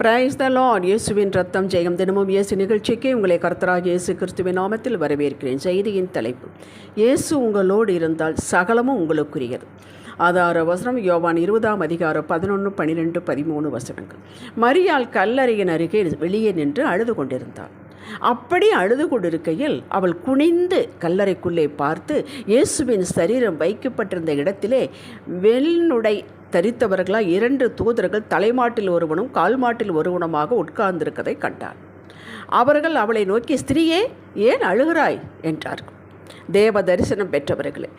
Praise the Lord இயேசுவின் ரத்தம் ஜெயம். தினமும் இயேசு நிகழ்ச்சிக்கு உங்களை கர்த்தராக இயேசு கிறிஸ்துவின் நாமத்தில் வரவேற்கிறேன். செய்தியின் தலைப்பு இயேசு உங்களோடு இருந்தால் சகலமும் உங்களுக்குரியது. ஆதார வசனம் யோவான் இருபதாம் அதிகாரம் பதினொன்று பன்னிரெண்டு பதிமூணு வசனங்கள். மரியாள் கல்லறையின் அருகே வெளியே நின்று அழுது கொண்டிருந்தாள். அப்படி அழுது கொண்டிருக்கையில் அவள் குனிந்து கல்லறைக்குள்ளே பார்த்து இயேசுவின் சரீரம் வைக்கப்பட்டிருந்த இடத்திலே வெள்ளுடை தரித்தவர்களாய் இரண்டு தூதர்கள் தலைமாட்டில் ஒருவனும் கால்மாட்டில் ஒருவனுமாக உட்கார்ந்திருக்கதை கண்டார். அவர்கள் அவளை நோக்கி ஸ்திரீயே ஏன் அழுகிறாய்? என்றார்கள் தேவ தரிசனம் பெற்றவர்களே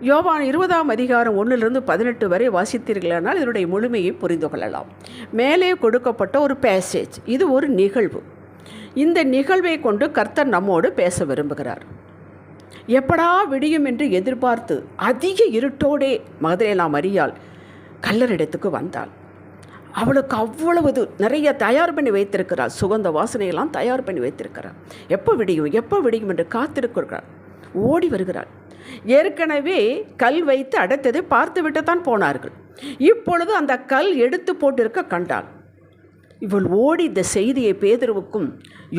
யோவான் இருபதாம் அதிகாரம் ஒன்றிலிருந்து பதினெட்டு வரை வாசித்தீர்களானால் இதனுடைய முழுமையை புரிந்து கொள்ளலாம். மேலே கொடுக்கப்பட்ட ஒரு பேசேஜ் இது ஒரு நிகழ்வு. இந்த நிகழ்வை கொண்டு கர்த்தர் நம்மோடு பேச விரும்புகிறார். எப்படா விடியும் என்று எதிர்பார்த்து அதிக இருட்டோடே மகதையே நாம் அறியால் கல்லறிடத்துக்கு வந்தாள். அவளுக்கு அவ்வளவு நிறைய தயார் பண்ணி வைத்திருக்கிறாள். சுகந்த வாசனையெல்லாம் தயார் பண்ணி வைத்திருக்கிறாள். எப்போ விடியும் எப்போ விடியும் என்று காத்திருக்கிறாள். ஓடி வருகிறாள். ஏற்கனவே கல் வைத்து அடைத்ததை பார்த்துவிட்டு தான் போனார்கள். இப்பொழுது அந்த கல் எடுத்து போட்டிருக்க கண்டாள். இவள் ஓடி இந்த செய்தியை பேதருவுக்கும்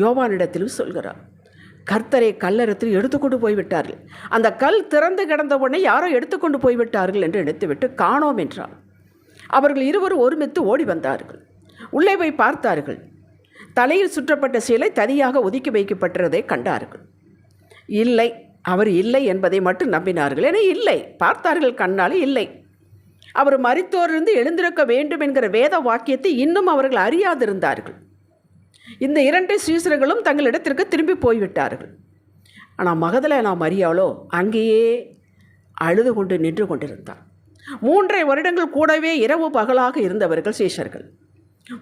யோவானிடத்திலும் சொல்கிறாள். கர்த்தரை கல்லறத்தில் எடுத்துக்கொண்டு போய்விட்டார்கள். அந்த கல் திறந்து கிடந்த உடனே யாரோ எடுத்துக்கொண்டு போய்விட்டார்கள் என்று நினைத்துவிட்டு காணோம் என்றாள். அவர்கள் இருவரும் ஒருமித்து ஓடி வந்தார்கள். உள்ளே போய் பார்த்தார்கள். தலையில் சுற்றப்பட்ட சிலை தனியாக ஒதுக்கி வைக்கப்பட்டதை கண்டார்கள். இல்லை அவர் இல்லை என்பதை மட்டும் நம்பினார்கள். என இல்லை பார்த்தார்கள் கண்ணால் இல்லை. அவர் மறித்தோரிலிருந்து எழுந்திருக்க வேண்டும் என்கிற வேத வாக்கியத்தை இன்னும் அவர்கள் அறியாதிருந்தார்கள். இந்த இரண்டு சீசர்களும் தங்களிடத்திற்கு திரும்பி போய்விட்டார்கள். ஆனால் மகதலை நாம் அறியாளோ அங்கேயே அழுது கொண்டு நின்று கொண்டிருந்தார் மூன்றை வருடங்கள் கூடவே இரவு பகலாக இருந்தவர்கள் சீஷர்கள்.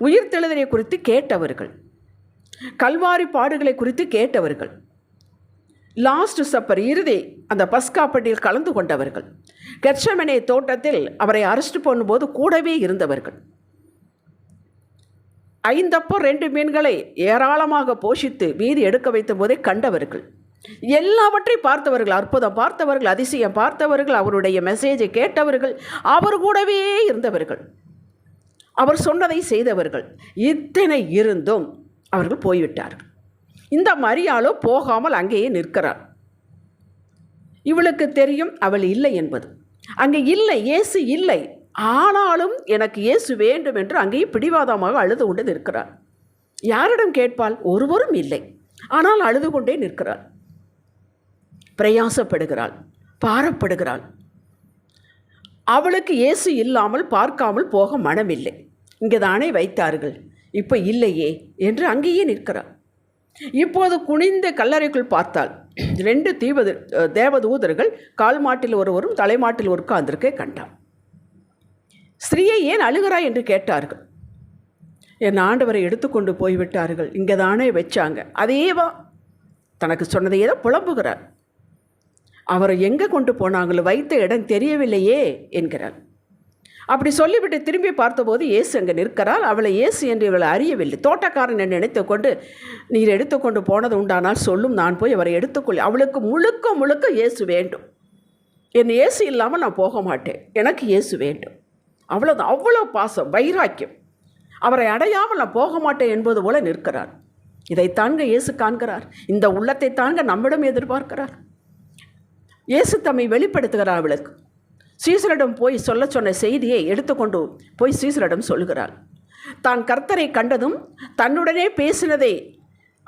உயிர்த்தெழுதலை குறித்து கேட்டவர்கள். கல்வாரி பாடுகளை குறித்து கேட்டவர்கள். லாஸ்ட் சப்பர் இறுதி அந்த பஸ்காப்பட்டியில் கலந்து கொண்டவர்கள். கெட்சமனே தோட்டத்தில் அவரை அரெஸ்ட் பண்ணும்போது கூடவே இருந்தவர்கள். ஐந்தப்போ ரெண்டு மீன்களை ஏராளமாக போஷித்து மீதி எடுக்க வைத்த போதே கண்டவர்கள். எல்லாவற்றை பார்த்தவர்கள் அற்புதம் பார்த்தவர்கள் அதிசயம் பார்த்தவர்கள் அவருடைய மெசேஜை கேட்டவர்கள் அவர் கூடவே இருந்தவர்கள். அவர் சொன்னதை செய்தவர்கள். இத்தனை இருந்தும் அவர்கள் போய்விட்டார்கள். இந்த மரியாளோ போகாமல் அங்கேயே நிற்கிறார். இவளுக்கு தெரியும் அவள் இல்லை என்பது. அங்கே இல்லை இயேசு இல்லை. ஆனாலும் எனக்கு இயேசு வேண்டும் என்று அங்கேயே பிடிவாதமாக அழுது கொண்டு நிற்கிறாள் யாரிடம் கேட்பாள்? ஒருவரும் இல்லை. ஆனால் அழுது கொண்டே நிற்கிறாள் பிரயாசப்படுகிறாள் பாரப்படுகிறாள். அவளுக்கு இயேசு இல்லாமல் பார்க்காமல் போக மனமில்லை. இங்கே தானே வைத்தார்கள். இப்போ இல்லையே என்று அங்கேயே நிற்கிறாள். இப்போது குனிந்த கல்லறைக்குள் பார்த்தால் ரெண்டு தீபது தேவதூதர்கள் கால் மாட்டில் ஒருவரும் தலைமாட்டில் உட்கார்ந்திருக்கே கண்டான் ஸ்ரீயை ஏன் அழுகிறாய்? என்று கேட்டார்கள். என் ஆண்டவரை எடுத்துக்கொண்டு போய்விட்டார்கள். இங்கே தானே வச்சாங்க அதேவா தனக்கு சொன்னதையே தான் புலம்புகிறார். அவரை எங்கே கொண்டு போனாங்களோ வைத்த இடம் தெரியவில்லையே என்கிறார். அப்படி சொல்லிவிட்டு திரும்பி பார்த்தபோது இயேசு அங்கே நிற்கிறாள் அவளை இயேசு என்று இவளை அறியவில்லை. தோட்டக்காரன் என்று நினைத்துக்கொண்டு நீர் எடுத்துக்கொண்டு போனது உண்டானால் சொல்லும் நான் போய் அவரை எடுத்துக்கொள் அவளுக்கு முழுக்க முழுக்க இயேசு வேண்டும். என் இயேசு இல்லாமல் நான் போக மாட்டேன். எனக்கு இயேசு வேண்டும். அவ்வளோதான் அவ்வளோ பாசம் வைராக்கியம். அவரை அடையாமல் நான் போக மாட்டேன் என்பது போல நிற்கிறார். இதை தாங்க இயேசு காண்கிறார். இந்த உள்ளத்தை தாங்க நம்மிடம் எதிர்பார்க்கிறார். இயேசு தம்மை வெளிப்படுத்துகிறார் அவளுக்கு. சீசரிடம் போய் சொல்ல சொன்ன செய்தியை எடுத்துக்கொண்டு போய் சீசரிடம் சொல்கிறாள் தான் கர்த்தரை கண்டதும் தன்னுடனே பேசினதை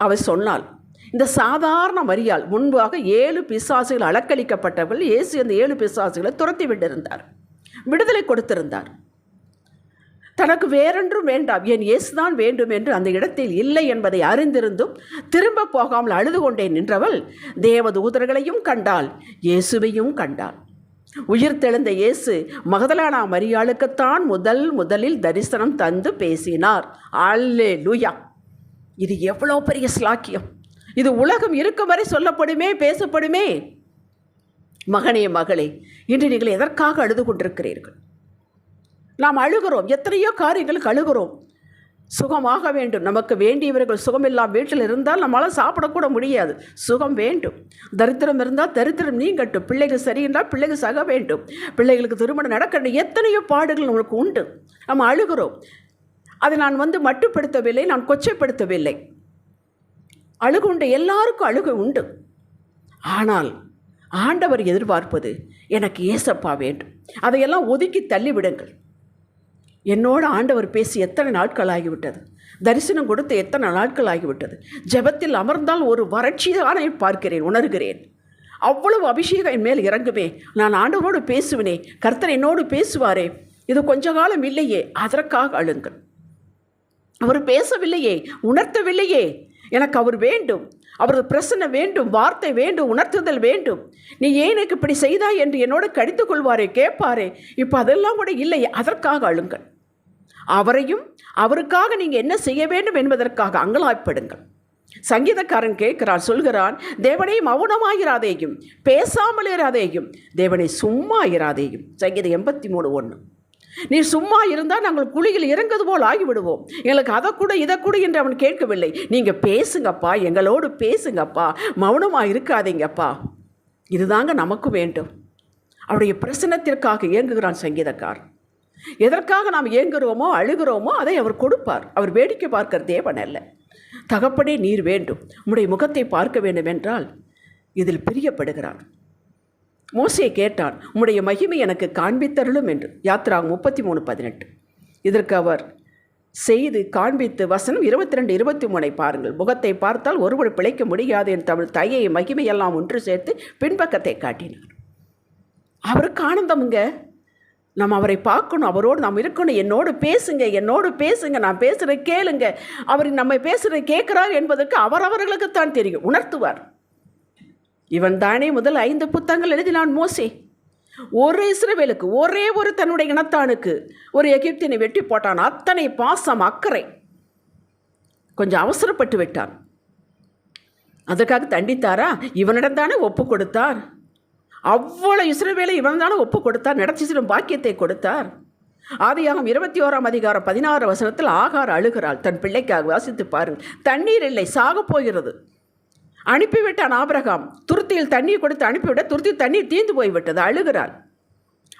அவள் சொன்னாள். இந்த சாதாரண வரியால் முன்பாக ஏழு பிசாசுகள் அலக்களிக்கப்பட்டவர்கள் இயேசு அந்த ஏழு பிசாசுகளை துரத்தி விட்டிருந்தார். விடுதலை கொடுத்திருந்தார். தனக்கு வேறொன்றும் வேண்டாம். என் இயேசுதான் வேண்டும் என்று அந்த இடத்தில் இல்லை என்பதை அறிந்திருந்தும் திரும்ப போகாமல் அழுது கொண்டே நின்றவள் தேவதூதர்களையும் கண்டாள். இயேசுவையும் கண்டாள். உயிர்த்தெழுந்த இயேசு மகதலானா மரியாளுக்குத்தான் முதல் முதலில் தரிசனம் தந்து பேசினார். அல்லே லூயா இது எவ்வளோ பெரிய ஸ்லாக்கியம் இது உலகம் இருக்கும் வரை சொல்லப்படுமே பேசப்படுமே. மகனே மகளே இன்று நீங்கள் எதற்காக அழுது கொண்டிருக்கிறீர்கள்? நாம் அழுகிறோம். எத்தனையோ காரியங்களுக்கு அழுகிறோம். சுகமாக வேண்டும். நமக்கு வேண்டியவர்கள் சுகமில்லாம் வீட்டில் இருந்தால் நம்மளால் சாப்பிடக்கூட முடியாது. சுகம் வேண்டும். தரித்திரம் இருந்தால் தரித்திரம் நீங்கட்டும். பிள்ளைகள் சரியின்றால் பிள்ளைகள் சக வேண்டும். பிள்ளைகளுக்கு திருமணம் நடக்கணும் எத்தனையோ பாடுகள் நம்மளுக்கு உண்டு. நம்ம அழுகிறோம். அதை நான் வந்து மட்டுப்படுத்தவில்லை நான் கொச்சைப்படுத்தவில்லை. அழுகு உண்டு எல்லாருக்கும் அழுகு உண்டு. ஆனால் ஆண்டவர் எதிர்பார்ப்பது எனக்கு ஏசப்பா வேண்டும். அதையெல்லாம் ஒதுக்கி தள்ளிவிடுங்கள். என்னோடு ஆண்டவர் பேசி எத்தனை நாட்கள் ஆகிவிட்டது? தரிசனம் கொடுத்து எத்தனை நாட்கள் ஆகிவிட்டது? ஜெபத்தில் அமர்ந்தால் ஒரு வறட்சியான பார்க்கிறேன் உணர்கிறேன். அவ்வளவு அபிஷேகம் என் மேல் இறங்குமே. நான் ஆண்டவரோடு பேசுவேனே கர்த்தர் என்னோடு பேசுவாரே. இது கொஞ்ச காலம் இல்லையே அதற்காக அழுங்கள். அவர் பேசவில்லையே உணர்த்தவில்லையே. எனக்கு அவர் வேண்டும். அவரது பிரசனை வேண்டும் வார்த்தை வேண்டும் உணர்த்துதல் வேண்டும். நீ ஏன் எனக்கு இப்படி செய்தாய் என்று என்னோட கடித்து கொள்வாரே கேட்பாரே. இப்போ அதெல்லாம் கூட இல்லை அதற்காக அழுங்கள். அவரையும் அவருக்காக நீங்கள் என்ன செய்ய வேண்டும் என்பதற்காக அங்கலாய்ப்படுங்கள். சங்கீதக்காரன் கேட்கிறான் சொல்கிறான் தேவனை மௌனமாயிராதேயும் பேசாமல் இராதேயும் தேவனை சும்மா இராதேயும் சங்கீதம் எண்பத்தி மூணு ஒன்று நீ சும்மா இருந்தால் நாங்கள் குழியில் இறங்குது போல் ஆகிவிடுவோம். எங்களுக்கு அதை கூட இதை கூட என்று அவன் கேட்கவில்லை. நீங்கள் பேசுங்கப்பா எங்களோடு பேசுங்கப்பா மௌனமாக இருக்காதீங்கப்பா இதுதாங்க நமக்கு வேண்டும். அவருடைய பிரசனத்திற்காக இயங்குகிறான் சங்கீதக்காரன். எதற்காக நாம் இயங்குகிறோமோ அழுகிறோமோ அதை அவர் கொடுப்பார். அவர் வேடிக்கை பார்க்கிற தேவன் அல்ல. தகப்படே நீர் வேண்டும். உம்முடைய முகத்தை பார்க்க வேண்டும் என்றால் இதில் பிரியப்படுகிறார். மோசையை கேட்டான் உம்முடைய மகிமை எனக்கு காண்பித்தருளும் என்று. யாத்ரா முப்பத்தி மூணு பதினெட்டு. இதற்கு அவர் செய்து காண்பித்து வசனம் இருபத்தி ரெண்டு இருபத்தி மூணை பாருங்கள். முகத்தை பார்த்தால் ஒருவர் பிழைக்க முடியாது என் தமிழ் தையை மகிமையெல்லாம் ஒன்று சேர்த்து பின்பக்கத்தை காட்டினார். அவருக்கு ஆனந்தமுங்க நம்ம அவரை பார்க்கணும் அவரோடு நாம் இருக்கணும். என்னோடு பேசுங்க என்னோடு பேசுங்க நான் பேசுகிற கேளுங்க. அவர் நம்ம பேசுகிறத கேட்குறார் என்பதற்கு அவரவர்களுக்கு தான் தெரியும். உணர்த்துவார். இவன் தானே முதல் ஐந்து புத்தகங்கள் எழுதினான் மோசே. ஒரு இஸ்ரவேலுக்கு ஒரே ஒரு தன்னுடைய இனத்தானுக்கு ஒரு எகிப்தினை வெட்டி போட்டான். அத்தனை பாசம் அக்கறை. கொஞ்சம் அவசரப்பட்டு விட்டான். அதுக்காக தண்டித்தாரா? இவனிடம் தானே ஒப்பு கொடுத்தார். அவ்வளோ இஸ்ரவேலை இவன் தானே ஒப்பு கொடுத்தார் நடச்சிசிடும் பாக்கியத்தை கொடுத்தார் ஆதியாகம் இருபத்தி ஓராம் அதிகாரம் பதினாறு வசனத்தில் ஆகார் அழுகிறாள் தன் பிள்ளைக்காக வாசித்து பாருங்கள். தண்ணீர் இல்லை சாகப் போகிறது. அனுப்பிவிட்டான் ஆபிரகாம். துருத்தியில் தண்ணீர் கொடுத்து அனுப்பிவிட துருத்தியில் தண்ணீர் தீர்ந்து போய்விட்டது அழுகிறாள்.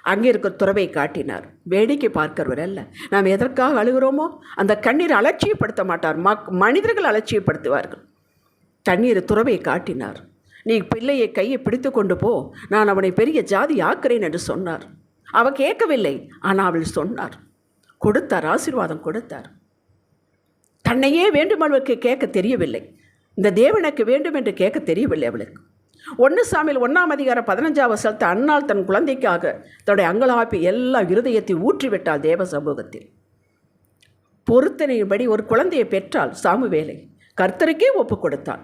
அங்கே இருக்க துறவை காட்டினார் வேடிக்கை பார்க்கிறவர் அல்ல. நாம் எதற்காக அழுகிறோமோ அந்த கண்ணீர் அலட்சியப்படுத்த மாட்டார் மக் மனிதர்கள் அலட்சியப்படுத்துவார்கள். தண்ணீர் துறவை காட்டினார். நீ பிள்ளையை கையை பிடித்து கொண்டு போ. நான் அவனை பெரிய ஜாதி ஆக்கிறேன் என்று சொன்னார். அவ கேட்கவில்லை ஆனால் அவள் சொன்னார். கொடுத்தார் ஆசீர்வாதம் கொடுத்தார். தன்னையே வேண்டுமளவுக்கு கேட்க தெரியவில்லை. இந்த தேவனுக்கு வேண்டும் என்று கேட்க தெரியவில்லை அவளுக்கு. ஒன்று சாமியில் ஒன்றாம் அதிகாரம் பதினஞ்சாம் வருஷத்தை அன்னால் தன் குழந்தைக்காக தன்னுடைய அங்கலாப்பி எல்லா இருதயத்தை ஊற்றிவிட்டாள் தேவ சமூகத்தில். பொருத்தனையின்படி ஒரு குழந்தையை பெற்றால் சாமுவேலை. கர்த்தருக்கே ஒப்பு கொடுத்தாள்.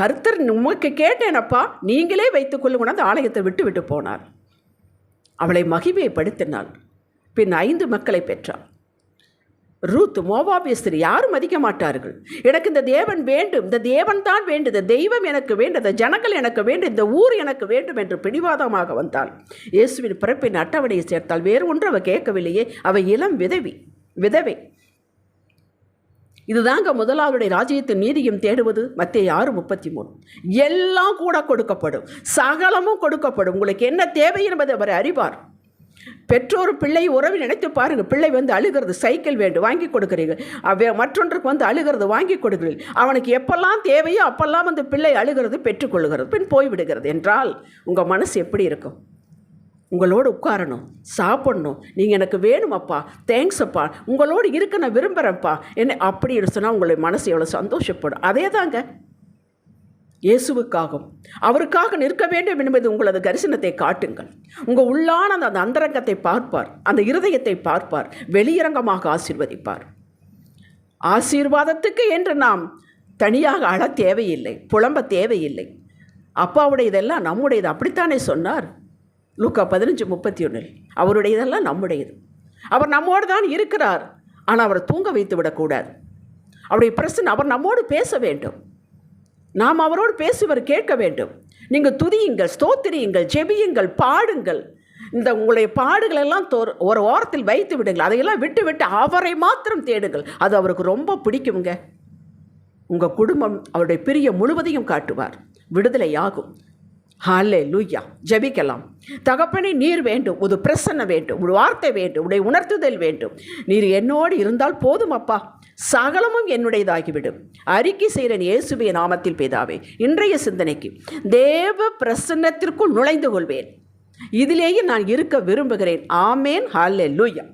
கருத்தர் உமக்கு கேட்டேனப்பா நீங்களே வைத்துக்கொள்ள உணர்ந்து ஆலயத்தை விட்டு விட்டு போனார். அவளை மகிமைப்படுத்தினாள். பின் ஐந்து மக்களை பெற்றாள். ரூத் மோவாபியஸ்திரி யாரும் மதிக்க மாட்டார்கள். எனக்கு இந்த தேவன் வேண்டும் இந்த தேவன் தான் வேண்டும் இந்த தெய்வம் எனக்கு வேண்டும் இந்த ஜனங்கள் எனக்கு வேண்டும் இந்த ஊர் எனக்கு வேண்டும் என்று பிடிவாதமாக வந்தாள். இயேசுவின் பிறப்பின் அட்டவணையை சேர்த்தால் வேறு ஒன்று அவள் கேட்கவில்லையே அவள் இளம் விதவி விதவை. இதுதாங்க முதலாளுடைய ராஜ்யத்தின் நீதியும் தேடுவது. மத்திய ஆறு முப்பத்தி மூணு எல்லாம் கூட கொடுக்கப்படும். சகலமும் கொடுக்கப்படும். உங்களுக்கு என்ன தேவை என்பதை அவர் அறிவார். பெற்றோர் பிள்ளை உறவு நினைத்து பாருங்க. பிள்ளை வந்து அழுகிறது சைக்கிள் வேண்டும் வாங்கி கொடுக்குறீர்கள். அவ மற்றொன்றுக்கு வந்து அழுகிறது வாங்கி கொடுக்குறீர்கள். அவனுக்கு எப்பெல்லாம் தேவையோ அப்பெல்லாம் வந்து பிள்ளை அழுகிறது பெற்றுக்கொள்கிறது பின் போய்விடுகிறது. என்றால் உங்கள் மனசு எப்படி இருக்கும்? உங்களோடு உட்காரணும் சாப்பிடணும். நீங்கள் எனக்கு வேணுமப்பா தேங்க்ஸ் அப்பா. உங்களோடு இருக்க நான் விரும்புகிறேன்ப்பா என்ன அப்படின்னு சொன்னால் உங்களுடைய மனசு எவ்வளோ சந்தோஷப்படும். அதே தாங்க இயேசுவுக்காகவும் அவருக்காக நிற்க வேண்டும் என்பது உங்களது கரிசனத்தை காட்டுங்கள். உங்கள் உள்ளான அந்த அந்தரங்கத்தை பார்ப்பார். அந்த இருதயத்தை பார்ப்பார். வெளியரங்கமாக ஆசிர்வதிப்பார். ஆசீர்வாதத்துக்கு என்று நாம் தனியாக அழ தேவையில்லை புலம்ப தேவையில்லை. அப்பாவுடையதெல்லாம் நம்முடையது அப்படித்தானே சொன்னார்? லூக்கா பதினஞ்சு முப்பத்தி ஒன்றில் அவருடையதெல்லாம் நம்முடையது. அவர் நம்மோடு தான் இருக்கிறார். ஆனால் அவரை தூங்க வைத்து விடக்கூடாது. அவருடைய பிரச்சனை அவர் நம்மோடு பேச வேண்டும். நாம் அவரோடு பேசுவர் கேட்க வேண்டும். நீங்கள் துதியுங்கள் ஸ்தோத்திரியுங்கள் ஜெபியுங்கள் பாடுங்கள். இந்த உங்களுடைய பாடுகளெல்லாம் தோ தோர் ஒரு ஓரத்தில் வைத்து விடுங்கள். அதையெல்லாம் விட்டு விட்டு அவரை மாத்திரம் தேடுங்கள். அது அவருக்கு ரொம்ப பிடிக்குங்க. உங்கள் குடும்பம் அவருடைய பிரிய முழுவதையும் காட்டுவார். விடுதலை ஆகும் ஹாலே லூயா ஜபிக்கலாம். தகப்பனை நீர் வேண்டும். ஒரு பிரசன்ன வேண்டும். ஒரு வார்த்தை வேண்டும். உடைய உணர்த்துதல் வேண்டும். நீர் என்னோடு இருந்தால் போதும் அப்பா. சகலமும் என்னுடையதாகிவிடும். அறிக்கை செய்கிறேன் இயேசுவே நாமத்தில் பேதாவே இன்றைய சிந்தனைக்கு தேவ பிரசன்னத்திற்குள் நுழைந்து கொள்வேன். இதிலேயே நான் இருக்க விரும்புகிறேன். ஆமேன். ஹாலே லூயா